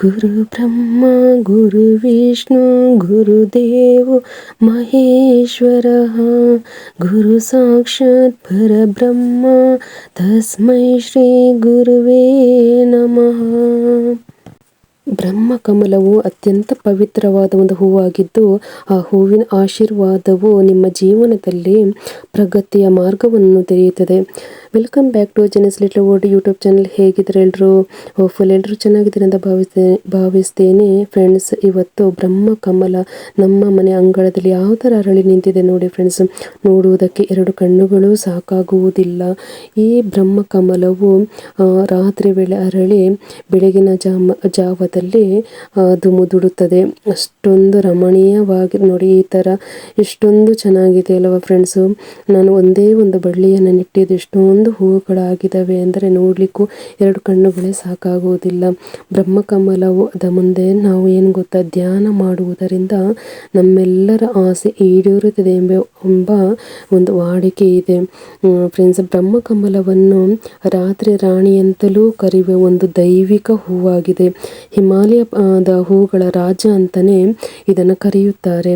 ಗುರು ಬ್ರಹ್ಮ, ಗುರು ವಿಷ್ಣು ಗುರುದೇವ ಮಹೇಶ್ವರ, ಗುರು ಸಾಕ್ಷಾತ್ ಪರಬ್ರಹ್ಮ ತಸ್ಮೈ ಶ್ರೀ ಗುರುವೇ ನಮಃ. ಬ್ರಹ್ಮಕಮಲವು ಅತ್ಯಂತ ಪವಿತ್ರವಾದ ಒಂದು ಹೂವಾಗಿದ್ದು, ಆ ಹೂವಿನ ಆಶೀರ್ವಾದವು ನಿಮ್ಮ ಜೀವನದಲ್ಲಿ ಪ್ರಗತಿಯ ಮಾರ್ಗವನ್ನು ತೆರೆಯುತ್ತದೆ. ವೆಲ್ಕಮ್ ಬ್ಯಾಕ್ ಟು ಜನಸ್ ಲಿಟ್ಲ್ ವರ್ಡ್ ಯೂಟ್ಯೂಬ್ ಚಾನಲ್ ಹೇಗಿದ್ರೆ ಎಲ್ಲರೂ ಹೋಪ್ಫುಲ್ ಎಲ್ಲರೂ ಚೆನ್ನಾಗಿದ್ದೀರಿ ಅಂತ ಭಾವಿಸ್ತೇನೆ ಭಾವಿಸ್ತೇನೆ. ಫ್ರೆಂಡ್ಸ್ ಇವತ್ತು ಬ್ರಹ್ಮ, ಕಮಲ ನಮ್ಮ ಮನೆ ಅಂಗಳದಲ್ಲಿ ಯಾವ ಥರ ಅರಳಿ ನಿಂತಿದೆ ನೋಡಿ ಫ್ರೆಂಡ್ಸ್ ನೋಡುವುದಕ್ಕೆ ಎರಡು ಕಣ್ಣುಗಳು ಸಾಕಾಗುವುದಿಲ್ಲ. ಈ ಬ್ರಹ್ಮ, ಕಮಲವು ರಾತ್ರಿ ವೇಳೆ ಅರಳಿ ಬೆಳಗಿನ ಜಾಮ, ಜಾವದಲ್ಲಿ ಅದು ಮುದುಡುತ್ತದೆ ಅಷ್ಟೊಂದು ರಮಣೀಯವಾಗಿ ನೋಡಿ ಈ ಥರ ಇಷ್ಟೊಂದು ಚೆನ್ನಾಗಿದೆ ಅಲ್ವಾ ಫ್ರೆಂಡ್ಸು ನಾನು ಒಂದೇ ಒಂದು ಬಳ್ಳಿಯನ್ನು ನೆಟ್ಟಿದ್ದು ಎಷ್ಟೊಂದು ಹೂವುಗಳಾಗಿದ್ದಾವೆ ಅಂದರೆ ನೋಡ್ಲಿಕ್ಕೂ ಎರಡು ಕಣ್ಣುಗಳೇ ಸಾಕಾಗುವುದಿಲ್ಲ ಬ್ರಹ್ಮಕಮಲವು ಅದ ಮುಂದೆ ನಾವು ಏನು ಗೊತ್ತಾ? ಧ್ಯಾನ ಮಾಡುವುದರಿಂದ ನಮ್ಮೆಲ್ಲರ ಆಸೆ ಈಡೇರುತ್ತದೆ ಎಂಬ ಎಂಬ ಒಂದು ವಾಡಿಕೆ ಇದೆ. ಫ್ರೆಂಡ್ಸ್ ಬ್ರಹ್ಮಕಮಲವನ್ನು ರಾತ್ರಿ ರಾಣಿ ಅಂತಲೂ ಕರೆಯುವ ಒಂದು ದೈವಿಕ ಹೂವಾಗಿದೆ. ಹಿಮಾಲಯದ ಹೂಗಳ ರಾಜ ಅಂತಲೇ ಇದನ್ನು ಕರೆಯುತ್ತಾರೆ.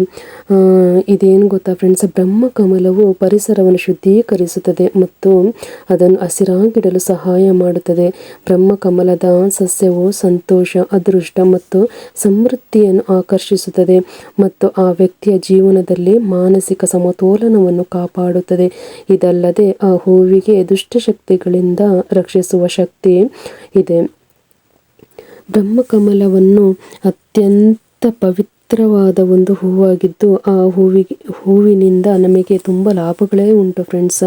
ಇದೇನು ಗೊತ್ತಾ ಫ್ರೆಂಡ್ಸ್ ಬ್ರಹ್ಮಕಮಲವು ಪರಿಸರವನ್ನು ಶುದ್ಧೀಕರಿಸುತ್ತದೆ ಮತ್ತು ಅದನ್ನು ಹಸಿರಾಗಿಡಲು ಸಹಾಯ ಮಾಡುತ್ತದೆ. ಬ್ರಹ್ಮಕಮಲದ ಸಸ್ಯವು ಸಂತೋಷ, ಅದೃಷ್ಟ ಮತ್ತು ಸಮೃದ್ಧಿಯನ್ನು ಆಕರ್ಷಿಸುತ್ತದೆ ಮತ್ತು ಆ ವ್ಯಕ್ತಿಯ ಜೀವನದಲ್ಲಿ ಮಾನಸಿಕ ಸಮತೋಲನವನ್ನು ಕಾಪಾಡುತ್ತದೆ. ಇದಲ್ಲದೆ ಆ ಹೂವಿಗೆ ದುಷ್ಟಶಕ್ತಿಗಳಿಂದ ರಕ್ಷಿಸುವ ಶಕ್ತಿ ಇದೆ. ಬ್ರಹ್ಮಕಮಲವನ್ನು ಅತ್ಯಂತ ಪವಿತ್ರ ಎತ್ತರವಾದ ಒಂದು ಹೂವಾಗಿದ್ದು, ಆ ಹೂವಿಗೆ, ಹೂವಿನಿಂದ ನಮಗೆ ತುಂಬ ಲಾಭಗಳೇ ಉಂಟು ಫ್ರೆಂಡ್ಸ್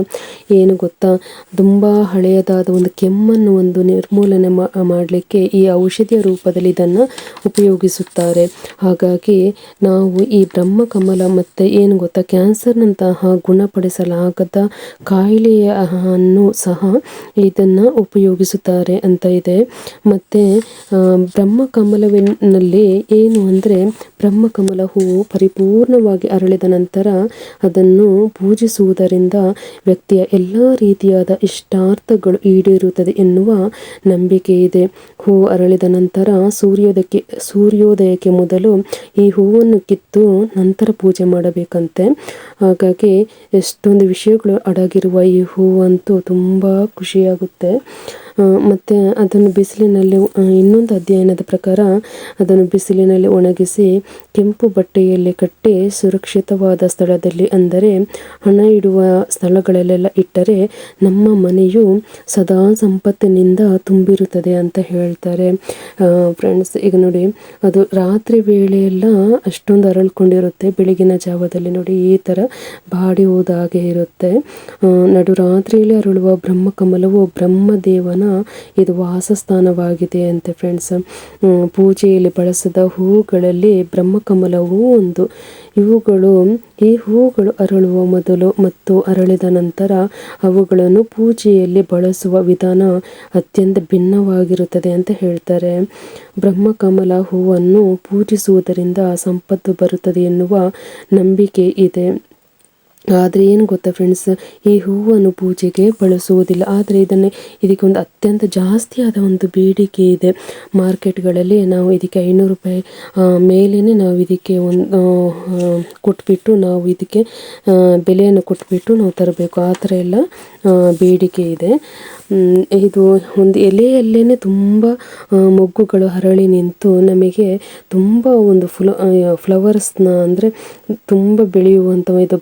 ಏನು ಗೊತ್ತಾ? ತುಂಬ ಹಳೆಯದಾದ ಒಂದು ಕೆಮ್ಮನ್ನು ಒಂದು ನಿರ್ಮೂಲನೆ ಮಾಡಲಿಕ್ಕೆ ಈ ಔಷಧಿಯ ರೂಪದಲ್ಲಿ ಇದನ್ನು ಉಪಯೋಗಿಸುತ್ತಾರೆ. ಹಾಗಾಗಿ ನಾವು ಈ ಬ್ರಹ್ಮಕಮಲ ಮತ್ತು ಏನು ಗೊತ್ತಾ? ಕ್ಯಾನ್ಸರ್ನಂತಹ ಗುಣಪಡಿಸಲಾಗದ ಕಾಯಿಲೆಯನ್ನು ಸಹ ಇದನ್ನು ಉಪಯೋಗಿಸುತ್ತಾರೆ ಅಂತ ಇದೆ. ಮತ್ತು ಬ್ರಹ್ಮಕಮಲವಿನಲ್ಲಿ ಏನು ಅಂದರೆ ಬ್ರಹ್ಮಕಮಲ ಹೂವು ಪರಿಪೂರ್ಣವಾಗಿ ಅರಳಿದ ನಂತರ ಅದನ್ನು ಪೂಜಿಸುವುದರಿಂದ ವ್ಯಕ್ತಿಯ ಎಲ್ಲ ರೀತಿಯಾದ ಇಷ್ಟಾರ್ಥಗಳು ಈಡೇರುತ್ತದೆ ಎನ್ನುವ ನಂಬಿಕೆ ಇದೆ. ಹೂವು ಅರಳಿದ ನಂತರ ಸೂರ್ಯೋದಯಕ್ಕೆ ಸೂರ್ಯೋದಯಕ್ಕೆ ಮೊದಲು ಈ ಹೂವನ್ನು ಕಿತ್ತು ನಂತರ ಪೂಜೆ ಮಾಡಬೇಕಂತೆ. ಹಾಗಾಗಿ ಎಷ್ಟೊಂದು ವಿಷಯಗಳು ಅಡಗಿರುವ ಈ ಹೂವಂತೂ ತುಂಬ ಖುಷಿಯಾಗುತ್ತೆ. ಮತ್ತು ಅದನ್ನು ಬಿಸಿಲಿನಲ್ಲಿ ಇನ್ನೊಂದು ಅಧ್ಯಯನದ ಪ್ರಕಾರ ಅದನ್ನು ಬಿಸಿಲಿನಲ್ಲಿ ಒಣಗಿಸಿ ಕೆಂಪು ಬಟ್ಟೆಯಲ್ಲಿ ಕಟ್ಟಿ ಸುರಕ್ಷಿತವಾದ ಸ್ಥಳದಲ್ಲಿ ಅಂದರೆ ಹಣ ಇಡುವ ಸ್ಥಳಗಳಲ್ಲೆಲ್ಲ ಇಟ್ಟರೆ ನಮ್ಮ ಮನೆಯು ಸದಾ ಸಂಪತ್ತಿನಿಂದ ತುಂಬಿರುತ್ತದೆ ಅಂತ ಹೇಳ್ತಾರೆ. ಫ್ರೆಂಡ್ಸ್ ಈಗ ನೋಡಿ, ಅದು ರಾತ್ರಿ ವೇಳೆಯೆಲ್ಲ ಅಷ್ಟೊಂದು ಅರಳ್ಕೊಂಡಿರುತ್ತೆ. ಬೆಳಗಿನ ಜಾವದಲ್ಲಿ ನೋಡಿ, ಈ ಥರ ಬಾಡಿ ಹೋದಾಗೆ ಇರುತ್ತೆ. ನಡು ರಾತ್ರಿಯಲ್ಲಿ ಅರಳುವ ಬ್ರಹ್ಮ ಕಮಲವು ಬ್ರಹ್ಮದೇವನ ಇದು ವಾಸಸ್ಥಾನವಾಗಿದೆ ಅಂತೆ ಫ್ರೆಂಡ್ಸ್ ಪೂಜೆಯಲ್ಲಿ ಬಳಸಿದ ಹೂಗಳಲ್ಲಿ ಬ್ರಹ್ಮಕಮಲವೂ ಒಂದು. ಇವುಗಳು, ಈ ಹೂಗಳು ಅರಳುವ ಮೊದಲು ಮತ್ತು ಅರಳಿದ ನಂತರ ಅವುಗಳನ್ನು ಪೂಜೆಯಲ್ಲಿ ಬಳಸುವ ವಿಧಾನ ಅತ್ಯಂತ ಭಿನ್ನವಾಗಿರುತ್ತದೆ ಅಂತ ಹೇಳ್ತಾರೆ. ಬ್ರಹ್ಮಕಮಲ ಹೂವನ್ನು ಪೂಜಿಸುವುದರಿಂದ ಸಂಪತ್ತು ಬರುತ್ತದೆ ಎನ್ನುವ ನಂಬಿಕೆ ಇದೆ. ಆದರೆ ಏನು ಗೊತ್ತಾ ಫ್ರೆಂಡ್ಸ್ ಈ ಹೂವನ್ನು ಪೂಜೆಗೆ ಬಳಸುವುದಿಲ್ಲ. ಆದರೆ ಇದನ್ನು ಇದಕ್ಕೆ ಒಂದು ಅತ್ಯಂತ ಜಾಸ್ತಿಯಾದ ಒಂದು ಬೇಡಿಕೆ ಇದೆ. ಮಾರ್ಕೆಟ್ಗಳಲ್ಲಿ ನಾವು ಇದಕ್ಕೆ ಐನೂರು ರೂಪಾಯಿ ಮೇಲೇ ನಾವು ಇದಕ್ಕೆ ಒಂದು ಕೊಟ್ಬಿಟ್ಟು ನಾವು ಇದಕ್ಕೆ ಬೆಲೆಯನ್ನು ಕೊಟ್ಬಿಟ್ಟು ನಾವು ತರಬೇಕು. ಆ ಥರ ಎಲ್ಲ ಬೇಡಿಕೆ ಇದೆ. ಇದು ಒಂದು ಎಲೆಯಲ್ಲೇ ತುಂಬ ಮೊಗ್ಗುಗಳು ಹರಳಿ ನಿಂತು ನಮಗೆ ತುಂಬ ಒಂದು ಫ್ಲ ಫ್ಲವರ್ಸ್ನ ಅಂದರೆ ತುಂಬ ಬೆಳೆಯುವಂಥ ಇದು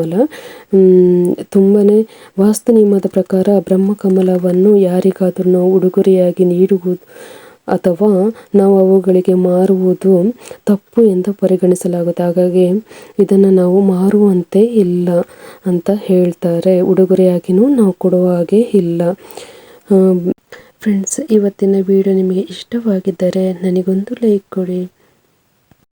ಬ್ರಹ್ಮಕಮಲ ತುಂಬಾ ವಾಸ್ತು ನಿಯಮದ ಪ್ರಕಾರ ಬ್ರಹ್ಮಕಮಲವನ್ನು ಯಾರಿಗಾದರೂ ನಾವು ಉಡುಗೊರೆಯಾಗಿ ನೀಡುವುದು ಅಥವಾ ನಾವು ಅವುಗಳಿಗೆ ಮಾರುವುದು ತಪ್ಪು ಎಂದು ಪರಿಗಣಿಸಲಾಗುತ್ತೆ ಹಾಗಾಗಿ ಇದನ್ನು ನಾವು ಮಾರುವಂತೆ ಇಲ್ಲ ಅಂತ ಹೇಳ್ತಾರೆ. ಉಡುಗೊರೆಯಾಗಿನೂ ನಾವು ಕೊಡುವ ಹಾಗೆ ಇಲ್ಲ. ಫ್ರೆಂಡ್ಸ್ ಇವತ್ತಿನ ವಿಡಿಯೋ ನಿಮಗೆ ಇಷ್ಟವಾಗಿದ್ದರೆ ನನಗೊಂದು ಲೈಕ್ ಕೊಡಿ.